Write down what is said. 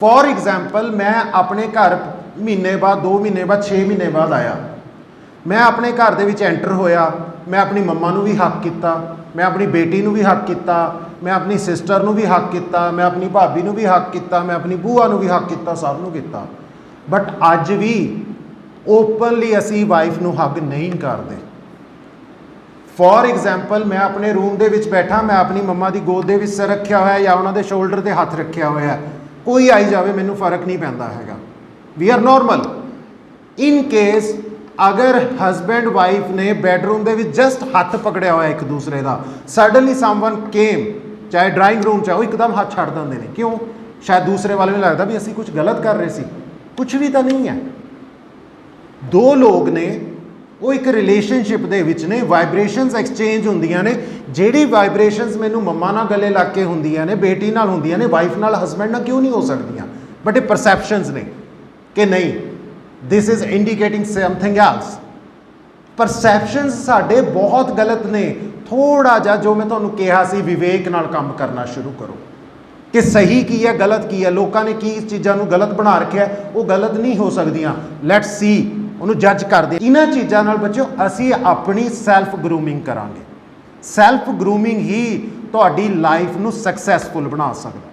For example ਮੈਂ ਆਪਣੇ ਘਰ ਮਹੀਨੇ ਬਾਅਦ 2 ਮਹੀਨੇ ਬਾਅਦ 6 ਮਹੀਨੇ ਬਾਅਦ ਆਇਆ। ਮੈਂ ਆਪਣੇ ਘਰ ਦੇ ਵਿੱਚ ਐਂਟਰ ਹੋਇਆ। ਮੈਂ ਆਪਣੀ ਮੰਮਾ ਨੂੰ ਵੀ ਹੱਕ ਕੀਤਾ। ਮੈਂ ਆਪਣੀ ਬੇਟੀ ਨੂੰ ਵੀ ਹੱਕ ਕੀਤਾ। ਮੈਂ ਆਪਣੀ ਸਿਸਟਰ ਨੂੰ ਵੀ ਹੱਕ ਕੀਤਾ। ਮੈਂ ਆਪਣੀ ਭਾਬੀ ਨੂੰ ਵੀ ਹੱਕ ਕੀਤਾ। ਮੈਂ ਆਪਣੀ ਬੂਆ ਨੂੰ ਵੀ ਹੱਕ ਕੀਤਾ, ਸਭ ਨੂੰ ਕੀਤਾ। ਬਟ ਅੱਜ ਵੀ ਓਪਨਲੀ ਅਸੀਂ ਵਾਈਫ ਨੂੰ ਹੱਕ ਨਹੀਂ ਕਰਦੇ। ਫੋਰ ਐਗਜ਼ਾਮਪਲ ਮੈਂ ਆਪਣੇ ਰੂਮ ਦੇ ਵਿੱਚ ਬੈਠਾ। ਮੈਂ ਆਪਣੀ ਮੰਮਾ ਦੀ ਗੋਦ ਦੇ ਵਿੱਚ ਸਿਰ ਰੱਖਿਆ ਹੋਇਆ ਜਾਂ ਉਹਨਾਂ ਦੇ ਸ਼ੋਲਡਰ ਤੇ ਹੱਥ ਰੱਖਿਆ ਹੋਇਆ। ਕੋਈ ਆਈ ਜਾਵੇ ਮੈਨੂੰ ਫ਼ਰਕ ਨਹੀਂ ਪੈਂਦਾ ਹੈਗਾ। We are normal in case ਅਗਰ ਹਸਬੈਂਡ ਵਾਈਫ ਨੇ ਬੈਡਰੂਮ ਦੇ ਵਿੱਚ ਜਸਟ ਹੱਥ ਪਕੜਿਆ ਹੋਇਆ ਇੱਕ ਦੂਸਰੇ ਦਾ ਸਡਨਲੀ ਸਮਵਨ ਕੇਮ ਚਾਹੇ ਡਰਾਇੰਗ ਰੂਮ ਚ ਆ, ਉਹ ਇੱਕਦਮ ਹੱਥ ਛੱਡ ਦਿੰਦੇ ਨੇ। ਕਿਉਂ? ਸ਼ਾਇਦ ਦੂਸਰੇ ਵਾਲੇ ਨੂੰ ਲੱਗਦਾ ਵੀ ਅਸੀਂ ਕੁਝ ਗਲਤ ਕਰ ਰਹੇ ਸੀ। ਕੁਝ ਵੀ ਤਾਂ ਨਹੀਂ ਹੈ। ਦੋ ਲੋਕ ਨੇ ਉਹ ਇੱਕ ਰਿਲੇਸ਼ਨਸ਼ਿਪ ਦੇ ਵਿੱਚ ਨੇ ਵਾਈਬ੍ਰੇਸ਼ਨਸ ਐਕਸਚੇਂਜ ਹੁੰਦੀਆਂ ਨੇ। ਜਿਹੜੀ ਵਾਈਬ੍ਰੇਸ਼ਨਸ ਮੈਨੂੰ ਮੰਮਾ ਨਾਲ ਗਲੇ ਲੱਗ ਕੇ ਹੁੰਦੀਆਂ ਨੇ, ਬੇਟੀ ਨਾਲ ਹੁੰਦੀਆਂ ਨੇ ਵਾਈਫ ਨਾਲ ਹਸਬੈਂਡ ਨਾਲ ਕਿਉਂ ਨਹੀਂ ਹੋ ਸਕਦੀਆਂ? ਬਟ ਇਹ ਪਰਸੈਪਸ਼ਨਸ ਨੇ ਕਿ ਨਹੀਂ this is indicating something else perceptions ਸਾਡੇ ਬਹੁਤ ਗਲਤ ਨੇ। ਥੋੜਾ ਜਿਹਾ ਜੋ ਮੈਂ ਤੁਹਾਨੂੰ ਕਿਹਾ ਸੀ, ਵਿਵੇਕ ਨਾਲ ਕੰਮ ਕਰਨਾ ਸ਼ੁਰੂ ਕਰੋ। ਕਿ ਸਹੀ ਕੀ ਹੈ, ਗਲਤ ਕੀ ਹੈ? ਲੋਕਾਂ ਨੇ ਕੀ ਚੀਜ਼ਾਂ ਨੂੰ ਗਲਤ ਬਣਾ ਰੱਖਿਆ ਉਹ ਗਲਤ ਨਹੀਂ ਹੋ ਸਕਦੀਆਂ। ਲੈਟਸ ਸੀ ਉਹਨੂੰ ਜੱਜ ਕਰਦੇ ਇਹਨਾਂ ਚੀਜ਼ਾਂ ਨਾਲ ਬੱਚਿਓ, ਅਸੀਂ ਆਪਣੀ ਸੈਲਫ ਗਰੂਮਿੰਗ ਕਰਾਂਗੇ। ਸੈਲਫ ਗਰੂਮਿੰਗ ਹੀ ਤੁਹਾਡੀ ਲਾਈਫ ਨੂੰ ਸਕਸੈਸਫੁਲ ਬਣਾ ਸਕਦਾ।